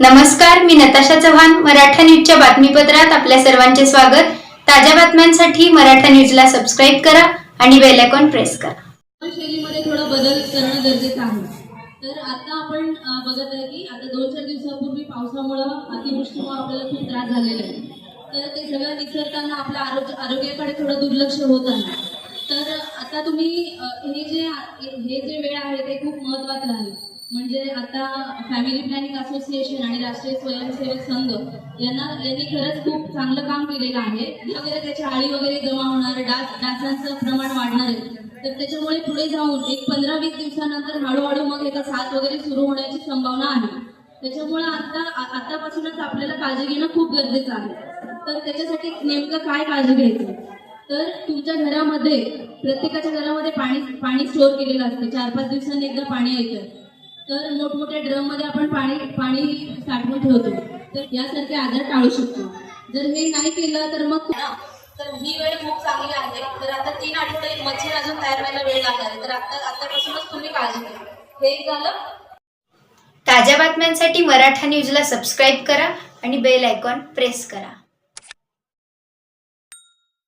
नमस्कार मी नताशा चव्हाण मराठा न्यूजच्या बातमीपत्रात आपल्या सर्वांचे स्वागत. ताज्या बातम्यांसाठी मराठा न्यूजला सबस्क्राईब करा आणि बेल आयकॉन प्रेस करा. शैलीमध्ये थोडा बदल करणं गरजेचं आहे. तर आता आपण बघत आहे की आता दोन चार दिवसापूर्वी पावसामुळं अतिवृष्टीमुळे आपल्याला खूप त्रास झालेला आहे. तर ते सगळं निसरताना आपल्या आरोग्य आरोग्याकडे थोडं दुर्लक्ष होत आहे. तर आता तुम्ही हे जे हे जे वेळ आहे ते खूप महत्वाचं आहे. म्हणजे आता फॅमिली प्लॅनिंग असोसिएशन आणि राष्ट्रीय स्वयंसेवक संघ यांना यांनी खरंच खूप चांगलं काम केलेलं आहे. वगैरे त्याच्या आळी वगैरे जमा होणार डास डासांचं प्रमाण वाढणार आहे तर त्याच्यामुळे पुढे जाऊन एक पंधरा वीस दिवसानंतर हळूहळू मग याचा साथ वगैरे सुरू होण्याची संभावना आहे. त्याच्यामुळे आता आतापासूनच आपल्याला काळजी घेणं खूप गरजेचं आहे. तर त्याच्यासाठी नेमकं काय काळजी घ्यायची? तर तुमच्या घरामध्ये प्रत्येकाच्या घरामध्ये पाणी पाणी स्टोअर केलेलं असतं. चार पाच दिवसांनी एकदा पाणी येतं तर मोठमोठ्या ड्रममध्ये आपण पाणी पाणी साठवून ठेवतो. तर यासारखे आजार टाळू शकतो. जर हे नाही केलं तर मग तर ही वेळ खूप चांगली आहे. तर आता तीन आठवडे मच्छर अजून तयार व्हायला वेळ लागणार आहे तर आता आतापासूनच तुम्ही काळजी घ्या हे झालं ताज्या बातम्यांसाठी मराठा न्यूजला सबस्क्राईब करा आणि बेल आयकॉन प्रेस करा